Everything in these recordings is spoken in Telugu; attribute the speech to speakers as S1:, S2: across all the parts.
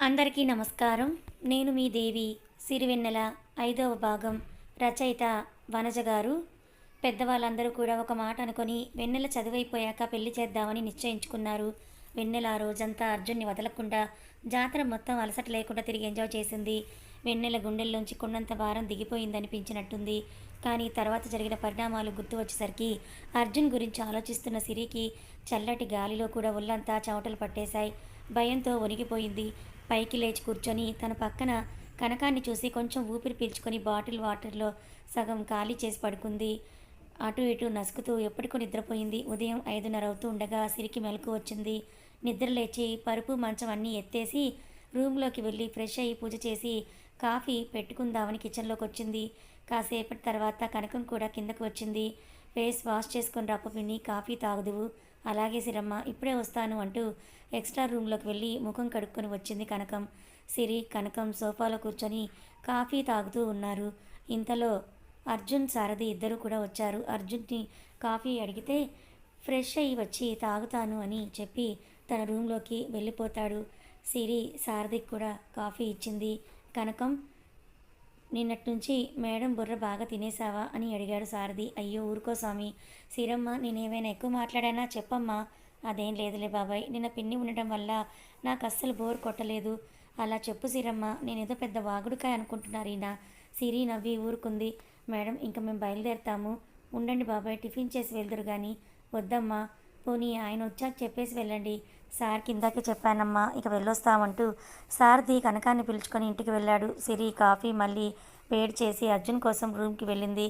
S1: అందరికీ నమస్కారం. నేను మీ దేవి సిరివెన్నెల ఐదవ భాగం రచయిత వనజ గారు. పెద్దవాళ్ళందరూ కూడా ఒక మాట అనుకొని వెన్నెల చదువైపోయాక పెళ్ళి చేద్దామని నిశ్చయించుకున్నారు. వెన్నెల ఆ రోజంతా అర్జున్ని వదలకుండా జాతర మొత్తం అలసట లేకుండా తిరిగి ఎంజాయ్ చేసింది. వెన్నెల గుండెల్లోంచి కొండంత భారం దిగిపోయిందనిపించినట్టుంది. కానీ తర్వాత జరిగిన పరిణామాలు గుర్తు వచ్చేసరికి అర్జున్ గురించి ఆలోచిస్తున్న సిరికి చల్లటి గాలిలో కూడా ఒళ్ళంతా చెమటలు పట్టేశాయి. భయంతో వణిగిపోయింది పైకి లేచి కూర్చొని తన పక్కన కనకాన్ని చూసి కొంచెం ఊపిరి పీల్చుకొని బాటిల్ వాటర్లో సగం ఖాళీ చేసి పడుకుంది. అటు ఇటు నసుకుతూ ఎప్పటికో నిద్రపోయింది. ఉదయం ఐదున్నర అవుతూ ఉండగా సిరికి మెలకు వచ్చింది. నిద్ర లేచి పరుపు మంచం అన్నీ ఎత్తేసి రూమ్లోకి వెళ్ళి ఫ్రెష్ అయ్యి పూజ చేసి కాఫీ పెట్టుకుందామని కిచెన్లోకి వచ్చింది. కాసేపటి తర్వాత కనకం కూడా కిందకు వచ్చింది. ఫేస్ వాష్ చేసుకొని రప్ప పిన్ని కాఫీ తాగుదువు. అలాగే సిరమ్మ ఇప్పుడే వస్తాను అంటూ ఎక్స్ట్రా రూమ్లోకి వెళ్ళి ముఖం కడుక్కొని వచ్చింది కనకం. సిరి కనకం సోఫాలో కూర్చొని కాఫీ తాగుతూ ఉన్నారు. ఇంతలో అర్జున్ సారథి ఇద్దరు కూడా వచ్చారు. అర్జున్ని కాఫీ అడిగితే ఫ్రెష్ అయ్యి వచ్చి తాగుతాను అని చెప్పి తన రూమ్లోకి వెళ్ళిపోతాడు. సిరి సారథికి కూడా కాఫీ ఇచ్చింది కనకం. నిన్నటి నుంచి మేడం బుర్ర బాగా తినేసావా అని అడిగాడు సారథి. అయ్యో ఊరుకో స్వామి. సిరమ్మ నేనేమైనా ఎక్కువ మాట్లాడానా? చెప్పమ్మా. అదేం లేదులే బాబాయ్. నిన్న పిన్ని ఉండటం వల్ల నాకు అస్సలు బోర్ కొట్టలేదు. అలా చెప్పు సిరమ్మ. నేనేదో పెద్ద వాగుడుకాయ అనుకుంటున్నారు ఈయన సిరి నవ్వి ఊరుకుంది. మేడం ఇంకా మేము బయలుదేరుతాము. ఉండండి బాబాయ్ టిఫిన్ చేసి వెళ్దురు కానీ వద్దమ్మా. పోనీ ఆయన వచ్చాక చెప్పేసి వెళ్ళండి. సార్ కిందాకే చెప్పానమ్మా ఇక వెళ్ళొస్తామంటూ సారథి కనకాన్ని పిలుచుకొని ఇంటికి వెళ్ళాడు. సిరి కాఫీ మళ్ళీ వేడి చేసి అర్జున్ కోసం రూమ్కి వెళ్ళింది.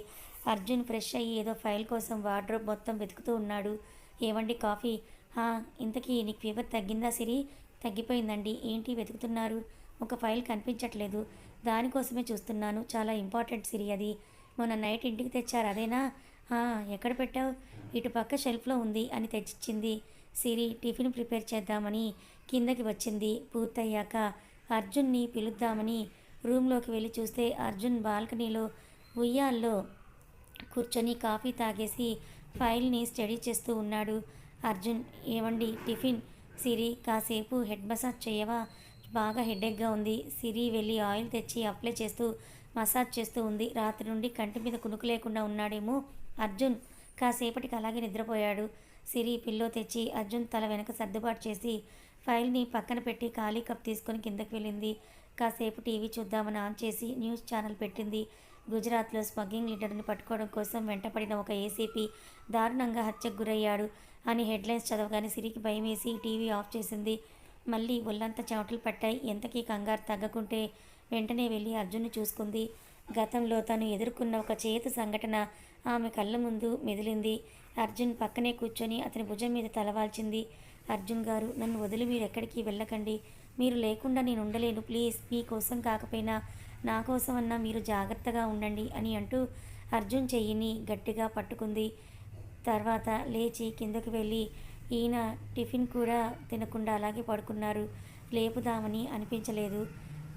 S1: అర్జున్ ఫ్రెష్ అయ్యి ఏదో ఫైల్ కోసం వార్డ్రోబ్ మొత్తం వెతుకుతూ ఉన్నాడు. ఏవండి కాఫీ? ఇంతకీ నీకు ఫీవర్ తగ్గిందా సిరి? తగ్గిపోయిందండి. ఏంటి వెతుకుతున్నారు? ఒక ఫైల్ కనిపించట్లేదు. దానికోసమే చూస్తున్నాను. చాలా ఇంపార్టెంట్ సిరి అది. మొన్న నైట్ ఇంటికి తెచ్చారు అదేనా? ఎక్కడ పెట్టావు? ఇటు పక్క షెల్ఫ్లో ఉంది అని తెచ్చిచ్చింది. సిరి టిఫిన్ ప్రిపేర్ చేద్దామని కిందకి వచ్చింది. పూర్తయ్యాక అర్జున్ని పిలుద్దామని రూమ్లోకి వెళ్ళి చూస్తే అర్జున్ బాల్కనీలో ఉయ్యాల్లో కూర్చొని కాఫీ తాగేసి ఫైల్ని స్టడీ చేస్తూ ఉన్నాడు. అర్జున్ ఏవండి టిఫిన్? సిరి కాసేపు హెడ్ మసాజ్ చేయవా? బాగా హెడేక్గా ఉంది. సిరి వెళ్ళి ఆయిల్ తెచ్చి అప్లై చేస్తూ మసాజ్ చేస్తూ ఉంది. రాత్రి నుండి కంటి మీద కునుకు లేకుండా ఉన్నాడేమో అర్జున్. కాసేపటికి అలాగే నిద్రపోయాడు. సిరి పిల్లో తెచ్చి అర్జున్ తల వెనక సర్దుబాటు చేసి ఫైల్ని పక్కన పెట్టి ఖాళీ కప్ తీసుకొని కిందకి వెళ్ళింది. కాసేపు టీవీ చూద్దామని ఆన్ చేసి న్యూస్ ఛానల్ పెట్టింది. గుజరాత్లో స్మగ్లింగ్ లీడర్ని పట్టుకోవడం కోసం వెంటపడిన ఒక ఏసీపీ దారుణంగా హత్యకు గురయ్యాడు అని హెడ్లైన్స్ చదవగానే సిరికి భయం వేసి టీవీ ఆఫ్ చేసింది. మళ్ళీ ఒళ్ళంతా చెమటలు పట్టాయి. ఎంతకీ కంగారు తగ్గకుంటే వెంటనే వెళ్ళి అర్జున్ని చూసుకుంది. గతంలో తను ఎదుర్కొన్న ఒక చేతు సంఘటన ఆమె కళ్ళ ముందు మెదిలింది. అర్జున్ పక్కనే కూర్చొని అతని భుజం మీద తలవాల్చింది అర్జున్ గారు నన్ను వదిలి మీరు ఎక్కడికి వెళ్ళకండి. మీరు లేకుండా నేను ఉండలేను. ప్లీజ్ మీకోసం కాకపోయినా నా కోసం అన్నా మీరు జాగ్రత్తగా ఉండండి అని అంటూ అర్జున్ చెయ్యిని గట్టిగా పట్టుకుంది. తర్వాత లేచి కిందకు వెళ్ళి ఈయన టిఫిన్ కూడా తినకుండా అలాగే పడుకున్నారు. లేపుదామని అనిపించలేదు.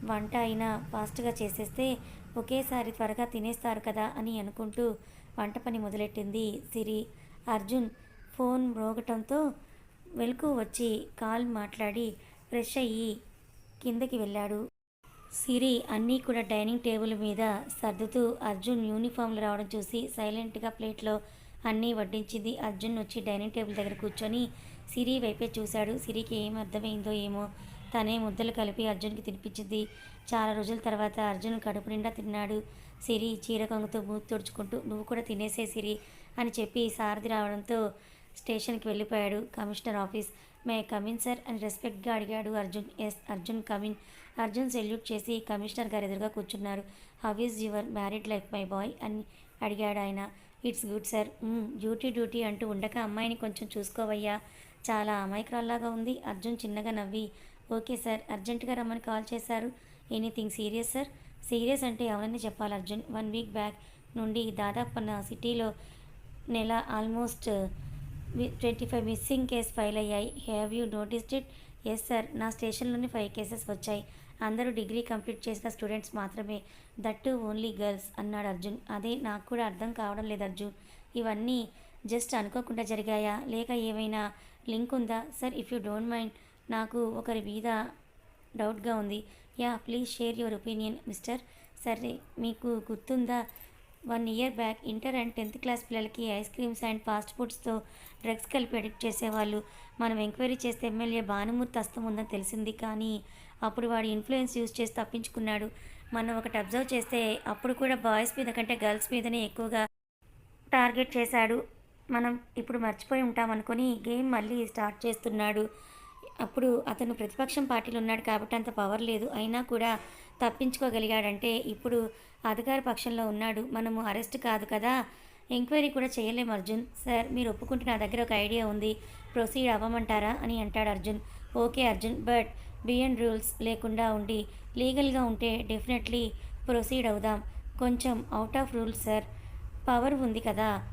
S1: వంట అయినా ఫాస్ట్గా చేసేస్తే ఒకేసారి త్వరగా తినేస్తారు కదా అని అనుకుంటూ వంట పని మొదలెట్టింది సిరి. అర్జున్ ఫోన్ మ్రోగటంతో వెలుకు వచ్చి కాల్ మాట్లాడి ఫ్రెష్ అయ్యి కిందకి వెళ్ళాడు. సిరి అన్నీ కూడా డైనింగ్ టేబుల్ మీద సర్దుతూ అర్జున్ యూనిఫామ్లు రావడం చూసి సైలెంట్గా ప్లేట్లో అన్నీ వడ్డించింది. అర్జున్ వచ్చి డైనింగ్ టేబుల్ దగ్గర కూర్చొని సిరి వైపే చూశాడు. సిరికి ఏం అర్థమైందో ఏమో తనే ముద్దలు కలిపి అర్జున్కి తినిపించింది. చాలా రోజుల తర్వాత అర్జున్ కడుపు నిండా తిన్నాడు. సిరి చీర కొంగుతో మూతి తుడుచుకుంటూ నువ్వు కూడా తినేసే సిరి అని చెప్పి సారథి రావడంతో స్టేషన్కి వెళ్ళిపోయాడు commissioner office. May come in sir అని రెస్పెక్ట్గా అడిగాడు Arjun. Yes Arjun come in. Arjun salute చేసి కమిషనర్ గారు ఎదురుగా కూర్చున్నారు. How is your married life my boy? అని అడిగాడు ఆయన. It's good sir. Duty duty అంటూ ఉండక అమ్మాయిని కొంచెం చూసుకోవయ్యా. చాలా అమాయకురాల్లాగా ఉంది. అర్జున్ చిన్నగా నవ్వి ఓకే సార్ అర్జెంటుగా రమ్మని కాల్ చేశారు. Anything serious sir? సీరియస్ అంటే ఎవరని చెప్పాలి? అర్జున్ వన్ వీక్ బ్యాక్ నుండి దాదాపు నా సిటీలో నెల almost twenty five missing case file అయ్యాయి. Have you noticed it? Yes sir. నా స్టేషన్లోనే ఫైవ్ కేసెస్ వచ్చాయి. అందరూ డిగ్రీ కంప్లీట్ చేసిన స్టూడెంట్స్ మాత్రమే. దట్టు ఓన్లీ గర్ల్స్ అన్నాడు అర్జున్. అదే నాకు కూడా అర్థం కావడం లేదు అర్జున్. ఇవన్నీ జస్ట్ అనుకోకుండా జరిగాయా? లేక ఏమైనా లింక్ ఉందా? Sir if you don't mind నాకు ఒకరి మీద డౌట్గా ఉంది. Yeah please share your opinion mister సరే మీకు గుర్తుందా? One year back inter and tenth class పిల్లలకి ఐస్ క్రీమ్స్ అండ్ ఫాస్ట్ ఫుడ్స్తో డ్రగ్స్ కలిపి అడిక్ట్ చేసేవాళ్ళు. మనం ఎంక్వైరీ చేస్తే ఎమ్మెల్యే భానుమూర్తి హస్తం ఉందని తెలిసింది. కానీ అప్పుడు వాడు ఇన్ఫ్లుయెన్స్ యూజ్ చేసి తప్పించుకున్నాడు. మనం ఒకటి అబ్జర్వ్ చేస్తే అప్పుడు కూడా బాయ్స్ మీద కంటే గర్ల్స్ మీదనే ఎక్కువగా టార్గెట్ చేశాడు. మనం ఇప్పుడు మర్చిపోయి ఉంటాం అనుకొని గేమ్ మళ్ళీ స్టార్ట్ చేస్తున్నాడు. అప్పుడు అతను ప్రతిపక్షం పార్టీలో ఉన్నాడు కాబట్టి అంత పవర్ లేదు. అయినా కూడా తప్పించుకోగలిగాడంటే ఇప్పుడు అధికార పక్షంలో ఉన్నాడు. మనము అరెస్ట్ కాదు కదా? ఎంక్వైరీ కూడా చేయలేము అర్జున్. సార్ మీరు ఒప్పుకుంటే నా దగ్గర ఒక ఐడియా ఉంది. ప్రొసీడ్ అవ్వమంటారా అని అంటాడు Arjun. Okay Arjun but beyond rules లేకుండా ఉండి లీగల్గా ఉంటే డెఫినెట్లీ ప్రొసీడ్ అవుదాం. కొంచెం out of rules sir. Power ఉంది కదా?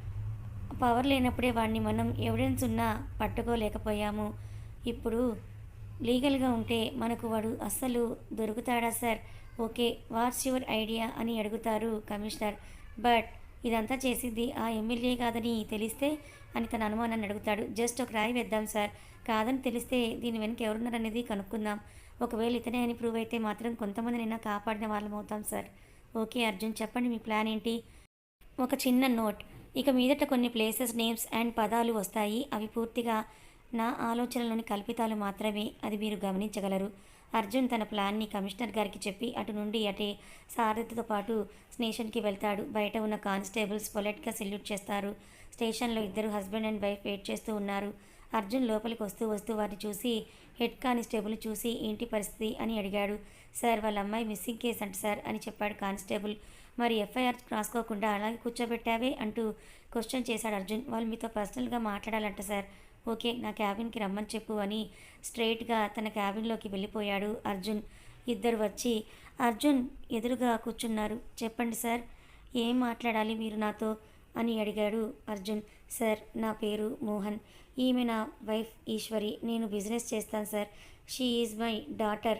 S1: పవర్ లేనప్పుడే వాడిని మనం ఎవిడెన్స్ ఉన్నా పట్టుకోలేకపోయాము. ఇప్పుడు లీగల్గా ఉంటే మనకు వాడు అస్సలు దొరుకుతాడా sir? Okay what's your idea అని అడుగుతారు కమిషనర్. బట్ ఇదంతా చేసింది ఆ ఎమ్మెల్యే కాదని తెలిస్తే అని తన అనుమానాన్ని అడుగుతాడు. జస్ట్ ఒక రాయి వేద్దాం సార్. కాదని తెలిస్తే దీని వెనక ఎవరున్నారనేది కనుక్కుందాం. ఒకవేళ ఇతనే అని ప్రూవ్ అయితే మాత్రం కొంతమందినైనా కాపాడిన వాళ్ళం అవుతాం సార్. ఓకే అర్జున్ చెప్పండి మీ ప్లాన్ ఏంటి? ఒక చిన్న నోట్. ఇక మీదట కొన్ని ప్లేసెస్ నేమ్స్ అండ్ పదాలు వస్తాయి. అవి పూర్తిగా నా ఆలోచనలోని కల్పితాలు మాత్రమే అది మీరు గమనించగలరు. అర్జున్ తన ప్లాన్ని కమిషనర్ గారికి చెప్పి అటు నుండి అటే సారథితో పాటు స్టేషన్కి వెళ్తాడు. బయట ఉన్న కానిస్టేబుల్స్ పొలైట్గా సెల్యూట్ చేస్తారు. స్టేషన్లో ఇద్దరు హస్బెండ్ అండ్ వైఫ్ వెయిట్ చేస్తూ ఉన్నారు. అర్జున్ లోపలికి వస్తూ వస్తూ వారిని చూసి హెడ్ కానిస్టేబుల్ చూసి ఏంటి పరిస్థితి? అని అడిగాడు. సార్ వాళ్ళ అమ్మాయి మిస్సింగ్ కేసు అంట సార్ అని చెప్పాడు కానిస్టేబుల్. మరి ఎఫ్ఐఆర్ రాసుకోకుండా అలాగే కూర్చోబెట్టావే? అంటూ క్వశ్చన్ చేశాడు అర్జున్. వాళ్ళు మీతో పర్సనల్గా మాట్లాడాలంట సార్. ఓకే నా క్యాబిన్కి రమ్మని చెప్పు అని స్ట్రైట్గా తన క్యాబిన్లోకి వెళ్ళిపోయాడు అర్జున్. ఇద్దరు వచ్చి అర్జున్ ఎదురుగా కూర్చున్నారు. చెప్పండి సార్ ఏం మాట్లాడాలి మీరు నాతో? అని అడిగాడు అర్జున్. సార్ నా పేరు మోహన్. ఈమె నా వైఫ్ ఈశ్వరి. నేను బిజినెస్ చేస్తాను sir. She is my daughter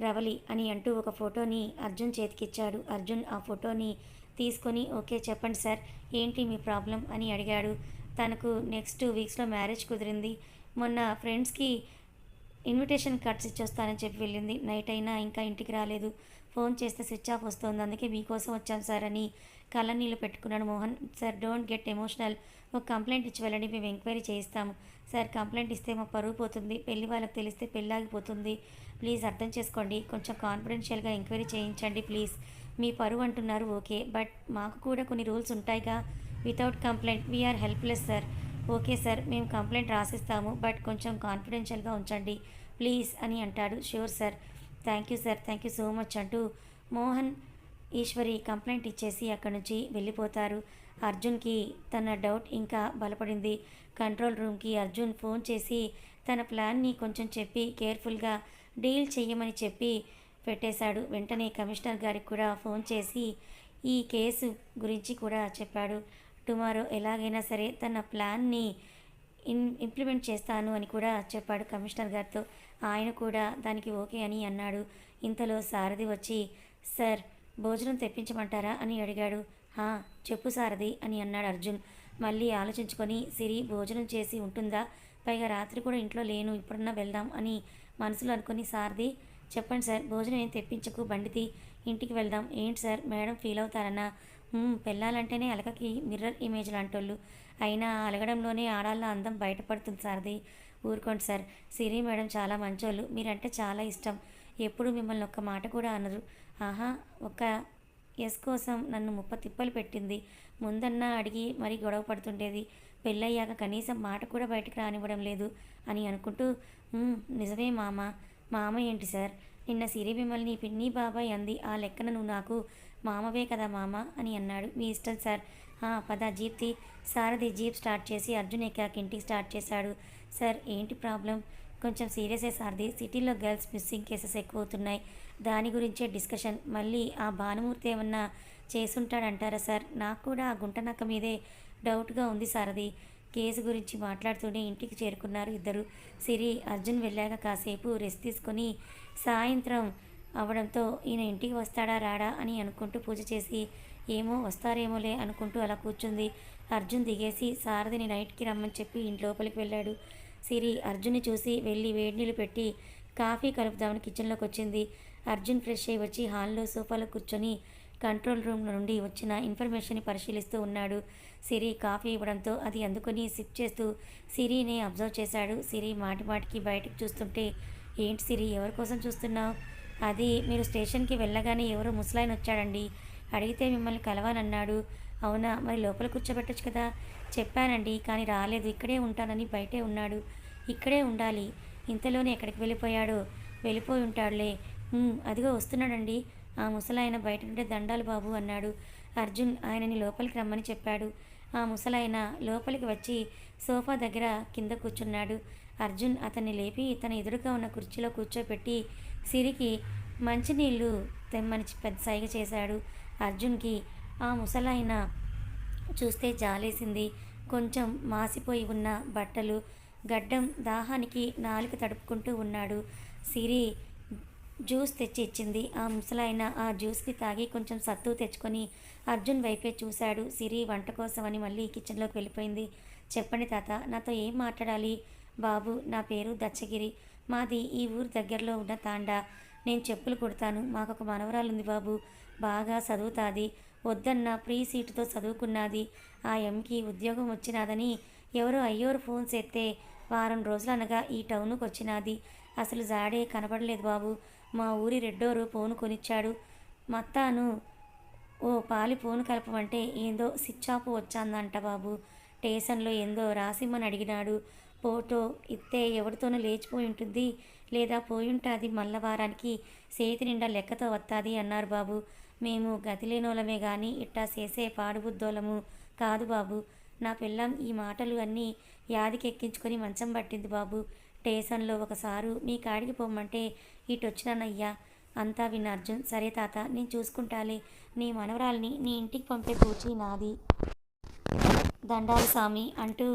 S1: Ravali అని అంటూ ఒక ఫోటోని అర్జున్ చేతికిచ్చాడు. అర్జున్ ఆ ఫోటోని తీసుకొని ఓకే చెప్పండి సార్ ఏంటి మీ ప్రాబ్లం? అని అడిగాడు. తనకు నెక్స్ట్ టూ వీక్స్లో మ్యారేజ్ కుదిరింది. మొన్న ఫ్రెండ్స్కి ఇన్విటేషన్ కార్డ్స్ ఇచ్చొస్తానని చెప్పి వెళ్ళింది. నైట్ అయినా ఇంకా ఇంటికి రాలేదు. ఫోన్ చేస్తే స్విచ్ ఆఫ్ వస్తుంది. అందుకే మీకోసం వచ్చాం సార్ అని కళ్ళ నీళ్ళు పెట్టుకున్నాడు Mohan. Sir don't get emotional ఒక కంప్లైంట్ ఇచ్చి వెళ్ళండి. మేము ఎంక్వైరీ చేయిస్తాము. సార్ కంప్లైంట్ ఇస్తే మా పరువు పోతుంది. పెళ్ళి వాళ్ళకి తెలిస్తే పెళ్ళి ఆగిపోతుంది. ప్లీజ్ అర్థం చేసుకోండి. కొంచెం కాన్ఫిడెన్షియల్గా ఎంక్వైరీ చేయించండి ప్లీజ్ మీ పరువు అంటున్నారు ఓకే. బట్ మాకు కూడా కొన్ని రూల్స్ ఉంటాయిగా. Without complaint we are helpless sir okay sir మేము కంప్లైంట్ రాసిస్తాము బట్ కొంచెం కాన్ఫిడెన్షియల్గా ఉంచండి. ప్లీజ్ అని అంటాడు. Sure sir thank you sir thank you so much అంటూ మోహన్ ఈశ్వరి కంప్లైంట్ ఇచ్చేసి అక్కడి నుంచి వెళ్ళిపోతారు. అర్జున్కి తన డౌట్ ఇంకా బలపడింది. కంట్రోల్ రూమ్కి అర్జున్ ఫోన్ చేసి తన ప్లాన్ని కొంచెం చెప్పి కేర్ఫుల్గా డీల్ చేయమని చెప్పి పెట్టేశాడు. వెంటనే కమిషనర్ గారికి కూడా ఫోన్ చేసి ఈ కేసు గురించి కూడా చెప్పాడు. టుమారో ఎలాగైనా సరే తన ప్లాన్ని ఇన్ ఇంప్లిమెంట్ చేస్తాను అని కూడా చెప్పాడు కమిషనర్ గారితో. ఆయన కూడా దానికి ఓకే అని అన్నాడు. ఇంతలో సారథి వచ్చి సార్ భోజనం తెప్పించమంటారా? అని అడిగాడు. "హా, చెప్పు సారథి అని అన్నాడు అర్జున్. మళ్ళీ ఆలోచించుకొని సిరి భోజనం చేసి ఉంటుందా? పైగా రాత్రి కూడా ఇంట్లో లేను ఇప్పుడన్నా వెళ్దాం అని మనసులో అనుకుని సారథి చెప్పండి సార్ భోజనం ఏం తెప్పించకు? బండితి ఇంటికి వెళ్దాం. ఏంటి సార్ మేడం ఫీల్ అవుతారన్నా? పెళ్ళాలంటేనే అలకకి మిర్రర్ ఇమేజ్ లాంటోళ్ళు. అయినా అలగడంలోనే ఆడాళ్ళ అందం బయటపడుతుంది సార్ది ఊరుకోండి సార్ సిరి మేడం చాలా మంచోళ్ళు. మీరంటే చాలా ఇష్టం. ఎప్పుడు మిమ్మల్ని ఒక్క మాట కూడా అనరు. ఆహా ఒక్క ఎస్ కోసం నన్ను ముప్ప తిప్పలు పెట్టింది. ముందన్నా అడిగి మరీ గొడవ పడుతుండేది. పెళ్ళయ్యాక కనీసం మాట కూడా బయటకు రానివ్వడం లేదు అని అనుకుంటూ నిజమే మామ. మామ ఏంటి సార్? నిన్న సిరి మిమ్మల్ని పిన్ని బాబాయ్ అంది. ఆ లెక్కన నువ్వు నాకు మామవే కదా మామ అని అన్నాడు మీ ఇష్టం సార్. "ఆ, పద జీప్తి. సారథి జీప్ స్టార్ట్ చేసి అర్జున్ ఎక్కాక ఇంటికి స్టార్ట్ చేశాడు. సార్ ఏంటి ప్రాబ్లం? కొంచెం సీరియసే సార్ది సిటీలో గర్ల్స్ మిస్సింగ్ కేసెస్ ఎక్కువ అవుతున్నాయి దాని గురించే డిస్కషన్. మళ్ళీ ఆ భానుమూర్తి ఏమన్నా చేసుంటాడంటారా సార్? నాకు కూడా ఆ గుంటనక్క మీదే డౌట్గా ఉంది సారథి. కేసు గురించి మాట్లాడుతూనే ఇంటికి చేరుకున్నారు ఇద్దరు. సిరి అర్జున్ వెళ్ళాక కాసేపు రెస్ట్ తీసుకొని సాయంత్రం అవడంతో ఈయన ఇంటికి వస్తాడా రాడా అని అనుకుంటూ పూజ చేసి ఏమో వస్తారేమోలే అనుకుంటూ అలా కూర్చుంది. అర్జున్ దిగేసి సారథిని నైట్కి రమ్మని చెప్పి ఇంటి లోపలికి వెళ్ళాడు. సిరి అర్జున్ని చూసి వెళ్ళి వేడి నీళ్ళు పెట్టి కాఫీ కలుపుదామని కిచెన్లోకి వచ్చింది. అర్జున్ ఫ్రెష్ అయ్యి వచ్చి హాల్లో సోఫాలో కూర్చొని కంట్రోల్ రూమ్ నుండి వచ్చిన ఇన్ఫర్మేషన్ని పరిశీలిస్తూ ఉన్నాడు. సిరి కాఫీ ఇవ్వడంతో అది అందుకొని సిప్ చేస్తూ సిరిని అబ్జర్వ్ చేశాడు. సిరి మాటి మాటికి బయటకు చూస్తుంటే ఏంటి సిరి ఎవరి కోసం చూస్తున్నావు? అది మీరు స్టేషన్కి వెళ్ళగానే ఎవరో ముసలాయన వచ్చాడండి. అడిగితే మిమ్మల్ని కలవాలన్నాడు. అవునా మరి లోపల కూర్చోబెట్టచ్చు కదా? చెప్పానండి కానీ రాలేదు. ఇక్కడే ఉంటానని బయటే ఉన్నాడు. ఇక్కడే ఉండాలి. ఇంతలోనే ఎక్కడికి వెళ్ళిపోయాడో? వెళ్ళిపోయి ఉంటాడులే. అదిగో వస్తున్నాడండి. ఆ ముసలాయన బయట నుండే దండాలు బాబు అన్నాడు. అర్జున్ ఆయనని లోపలికి రమ్మని చెప్పాడు. ఆ ముసలాయన లోపలికి వచ్చి సోఫా దగ్గర కింద కూర్చున్నాడు. అర్జున్ అతన్ని లేపి తన ఎదురుగా ఉన్న కుర్చీలో కూర్చోపెట్టి సిరికి మంచినీళ్ళు తెమ్మని పెద్ద సైగ చేశాడు. అర్జున్కి ఆ ముసలాయన చూస్తే జాలేసింది. కొంచెం మాసిపోయి ఉన్న బట్టలు గడ్డం దాహానికి నాలుక తడుపుకుంటూ ఉన్నాడు. సిరి జ్యూస్ తెచ్చి ఇచ్చింది. ఆ ముసలాయన ఆ జ్యూస్ని తాగి కొంచెం సత్తు తెచ్చుకొని అర్జున్ వైపే చూశాడు. సిరి వంట కోసమని మళ్ళీ కిచెన్లోకి వెళ్ళిపోయింది. చెప్పండి తాత నాతో ఏం మాట్లాడాలి? బాబు నా పేరు దచ్చగిరి. మాది ఈ ఊరు దగ్గరలో ఉన్న తాండా. నేను చెప్పులు కుడతాను. మాకు ఒక మనవరాలు ఉంది బాబు. బాగా చదువుతాది. వద్దన్న ప్రీ సీటుతో చదువుకున్నది. ఆ ఎంకి ఉద్యోగం వచ్చినాదని ఎవరో అయ్యోరు ఫోన్ చేస్తే వారం రోజులు అనగా ఈ టౌన్కి వచ్చినాది అసలు జాడే కనబడలేదు బాబు. మా ఊరి రెడ్డోరు ఫోన్ కొనిచ్చాడు. మత్తాను ఓ పాలి ఫోన్ కలపమంటే ఏందో సిచ్ ఆఫ్ వచ్చాందంట బాబు. స్టేషన్లో ఏందో రాసిమ్మని అడిగినాడు. ఫోటో ఇస్తే ఎవరితోనూ లేచిపోయి ఉంటుంది. లేదా పోయి ఉంటుంది మల్లవారానికి చేతి నిండా లెక్కతో వస్తుంది అన్నారు బాబు. మేము గతిలేనోళ్ళమే కానీ ఇట్టా చేసే పాడుబుద్దోళము కాదు బాబు. నా పిల్లం ఈ మాటలు అన్నీ యాదికెక్కించుకొని మంచం పట్టింది బాబు. స్టేషన్లో ఒకసారు మీ కాడికి పోమంటే ఇటొచ్చినానయ్యా అంతా విన్న అర్జున్ సరే తాత నేను చూసుకుంటాలే. నీ మనవరాల్ని నీ ఇంటికి పంపే పూచి నాది. దండాలు స్వామి అంటూ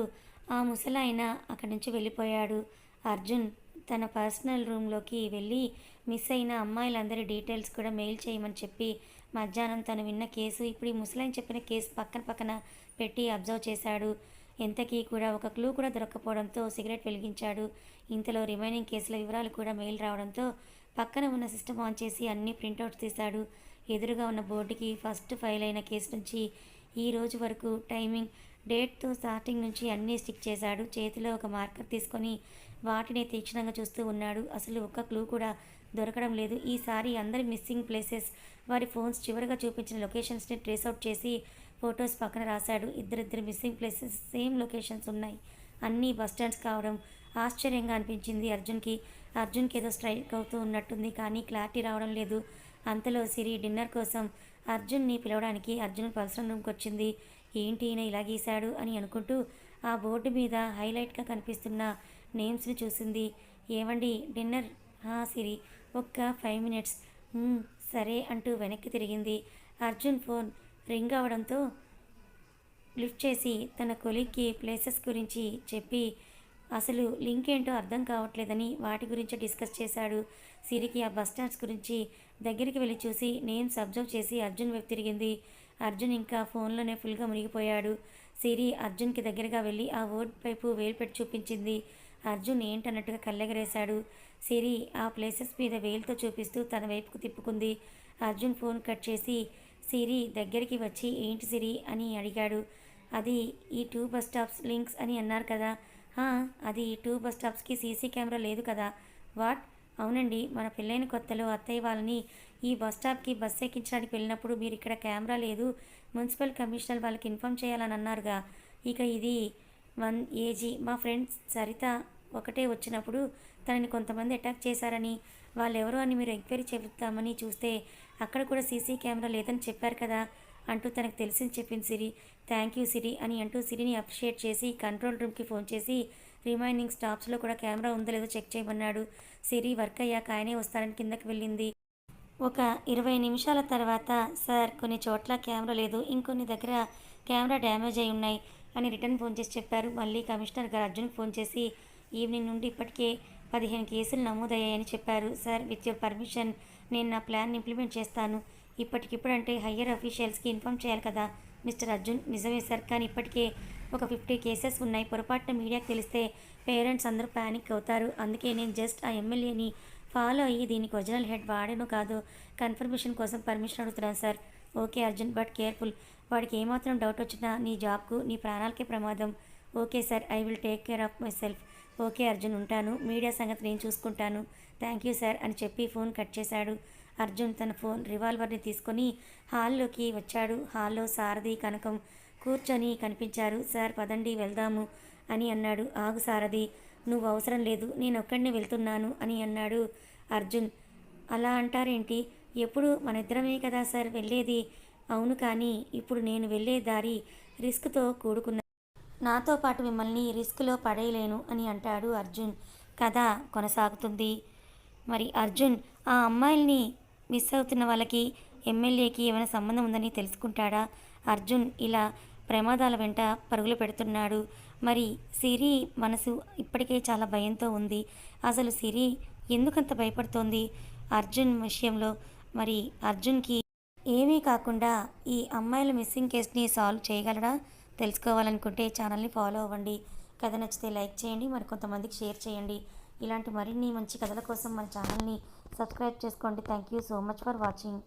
S1: ఆ ముసలాయన అక్కడి నుంచి వెళ్ళిపోయాడు. అర్జున్ తన పర్సనల్ రూమ్లోకి వెళ్ళి మిస్ అయిన అమ్మాయిలందరి డీటెయిల్స్ కూడా మెయిల్ చేయమని చెప్పి మధ్యాహ్నం తను విన్న కేసు ఇప్పుడు ఈ ముసలాయన చెప్పిన కేసు పక్కన పక్కన పెట్టి అబ్జర్వ్ చేశాడు. ఎంతకీ కూడా ఒక క్లూ కూడా దొరక్కపోవడంతో సిగరెట్ వెలిగించాడు. ఇంతలో రిమైనింగ్ కేసుల వివరాలు కూడా మెయిల్ రావడంతో పక్కన ఉన్న సిస్టమ్ ఆన్ చేసి అన్ని ప్రింటౌట్స్ తీశాడు. ఎదురుగా ఉన్న బోర్డుకి ఫస్ట్ ఫైల్ అయిన కేసు నుంచి ఈ రోజు వరకు టైమింగ్ డేట్తో స్టార్టింగ్ నుంచి అన్నీ స్టిక్ చేశాడు. చేతిలో ఒక మార్కర్ తీసుకొని వాటిని తీక్షణంగా చూస్తూ ఉన్నాడు. అసలు ఒక్క క్లూ కూడా దొరకడం లేదు. ఈసారి అందరి మిస్సింగ్ ప్లేసెస్ వారి ఫోన్స్ చివరిగా చూపించిన లొకేషన్స్ని ట్రేస్ అవుట్ చేసి ఫొటోస్ పక్కన రాశాడు. ఇద్దరిద్దరు మిస్సింగ్ ప్లేసెస్ సేమ్ లొకేషన్స్ ఉన్నాయి. అన్నీ బస్ స్టాండ్స్ కావడం ఆశ్చర్యంగా అనిపించింది అర్జున్కి. అర్జున్కి ఏదో స్ట్రైక్ అవుతూ ఉన్నట్టుంది కానీ క్లారిటీ రావడం లేదు. అంతలో సిరి డిన్నర్ కోసం అర్జున్ని పిలవడానికి అర్జున్ పల్సర్ రూమ్కి వచ్చింది ఏంటి ఈయన ఇలా గీశాడు అని అనుకుంటూ ఆ బోర్డు మీద హైలైట్గా కనిపిస్తున్న నేమ్స్ని చూసింది. ఏమండి డిన్నర్? హా సిరి ఒక్క ఫైవ్ మినిట్స్. సరే అంటూ వెనక్కి తిరిగింది. అర్జున్ ఫోన్ రింగ్ అవడంతో లిఫ్ట్ చేసి తన కొలిక్కి ప్లేసెస్ గురించి చెప్పి అసలు లింక్ ఏంటో అర్థం కావట్లేదని వాటి గురించి డిస్కస్ చేశాడు. సిరికి ఆ బస్ స్టాండ్స్ గురించి దగ్గరికి వెళ్ళి చూసి నేమ్స్ అబ్జర్వ్ చేసి అర్జున్ వైపు తిరిగింది. అర్జున్ ఇంకా ఫోన్లోనే ఫుల్గా మునిగిపోయాడు. సిరి అర్జున్కి దగ్గరగా వెళ్ళి ఆ ఓడ్ వైపు వేలు పెట్టి చూపించింది. అర్జున్ ఏంటన్నట్టుగా కళ్ళెగరేశాడు. సిరి ఆ ప్లేసెస్ మీద వేలుతో చూపిస్తూ తన వైపుకు తిప్పుకుంది. అర్జున్ ఫోన్ కట్ చేసి సిరి దగ్గరికి వచ్చి ఏంటి సిరి అని అడిగాడు. అది ఈ టూ బస్ స్టాప్స్ లింక్స్ అని అన్నారు కదా. అది ఈ టూ బస్ స్టాప్స్కి సీసీ కెమెరా లేదు కదా. వాట్? అవునండి మన పెళ్ళైన కొత్తలో అత్తయ్య వాళ్ళని ఈ బస్ స్టాప్కి బస్ ఎక్కించడానికి వెళ్ళినప్పుడు మీరు ఇక్కడ కెమెరా లేదు మున్సిపల్ కమిషనర్ వాళ్ళకి ఇన్ఫామ్ చేయాలని అన్నారుగా. ఇక ఇది వన్ ఏజీ. మా ఫ్రెండ్స్ సరిత ఒకటే వచ్చినప్పుడు తనని కొంతమంది అటాక్ చేశారని వాళ్ళెవరో అని మీరు ఎంక్వైరీ చెబుతామని చూస్తే అక్కడ కూడా సీసీ కెమెరా లేదని చెప్పారు కదా అంటూ తనకు తెలిసింది చెప్పింది సిరి. థ్యాంక్ యూ సిరి అని అంటూ సిరిని అప్రిషియేట్ చేసి కంట్రోల్ రూమ్కి ఫోన్ చేసి రిమైనింగ్ స్టాప్స్లో కూడా కెమెరా ఉందో లేదో చెక్ చేయమన్నాడు. సిరి వర్క్ అయ్యాక ఆయనే వస్తారని కిందకి వెళ్ళింది. ఒక ఇరవై నిమిషాల తర్వాత సార్ కొన్ని చోట్ల కెమెరా లేదు. ఇంకొన్ని దగ్గర కెమెరా డ్యామేజ్ అయి ఉన్నాయి అని రిటర్న్ ఫోన్ చేసి చెప్పారు. మళ్ళీ కమిషనర్ గారు అర్జున్కి ఫోన్ చేసి ఈవినింగ్ నుండి ఇప్పటికే పదిహేను కేసులు నమోదయ్యాయని చెప్పారు. సార్ విత్ యువర్ పర్మిషన్ నేను నా ప్లాన్ ఇంప్లిమెంట్ చేస్తాను. ఇప్పటికిప్పుడు అంటే హయ్యర్ అఫీషియల్స్కి ఇన్ఫామ్ చేయాలి కదా. మిస్టర్ అర్జున్ నిజమే సార్ కానీ ఇప్పటికే ఒక ఫిఫ్టీ కేసెస్ ఉన్నాయి. పొరపాటున మీడియాకి తెలిస్తే పేరెంట్స్ అందరూ ప్యానిక్ అవుతారు. అందుకే నేను జస్ట్ ఆ ఎమ్మెల్యేని ఫాలో అయ్యి దీనికి ఒరిజినల్ హెడ్ వాడను కాదు కన్ఫర్మేషన్ కోసం పర్మిషన్ అడుగుతున్నాను sir. Okay Arjun but careful. వాడికి ఏమాత్రం డౌట్ వచ్చినా నీ జాబ్కు నీ ప్రాణాలకే ప్రమాదం. Okay sir I will take care of myself. Okay Arjun ఉంటాను. మీడియా సంగతి నేను చూసుకుంటాను. థ్యాంక్ యూ సార్ అని చెప్పి ఫోన్ కట్ చేశాడు. అర్జున్ తన ఫోన్ రివాల్వర్ని తీసుకొని హాల్లోకి వచ్చాడు. హాల్లో సారథి కనకం కూర్చొని కనిపించారు. సార్ పదండి వెళ్దాము అని అన్నాడు. ఆగు సారథి నువ్వు అవసరం లేదు నేను ఒక్కడినే వెళ్తున్నాను అని అన్నాడు అర్జున్. అలా అంటారేంటి? ఎప్పుడు? మన ఇద్దరమే కదా సార్ వెళ్ళేది. అవును కానీ ఇప్పుడు నేను వెళ్ళే దారి రిస్క్తో కూడుకున్న నాతో పాటు మిమ్మల్ని రిస్క్లో పడేయలేను అని అంటాడు అర్జున్. కథ కొనసాగుతుంది. మరి అర్జున్ ఆ అమ్మాయిల్ని మిస్ అవుతున్న వాళ్ళకి ఎమ్మెల్యేకి ఏమైనా సంబంధం ఉందని తెలుసుకుంటాడా? అర్జున్ ఇలా ప్రమాదాల వెంట పరుగులు పెడుతున్నాడు. మరి సిరి మనసు ఇప్పటికే చాలా భయంతో ఉంది. అసలు సిరి ఎందుకంత భయపడుతోంది? అర్జున్ విషయంలో మరి అర్జున్కి ఏమీ కాకుండా ఈ అమ్మాయిల మిస్సింగ్ కేసుని సాల్వ్ చేయగలడా? తెలుసుకోవాలనుకుంటే ఛానల్ని ఫాలో అవ్వండి. కథ నచ్చితే లైక్ చేయండి మరి కొంతమందికి షేర్ చేయండి. ఇలాంటి మరిన్ని మంచి కథల కోసం మన ఛానల్ని సబ్స్క్రైబ్ చేసుకోండి. Thank you so much for watching.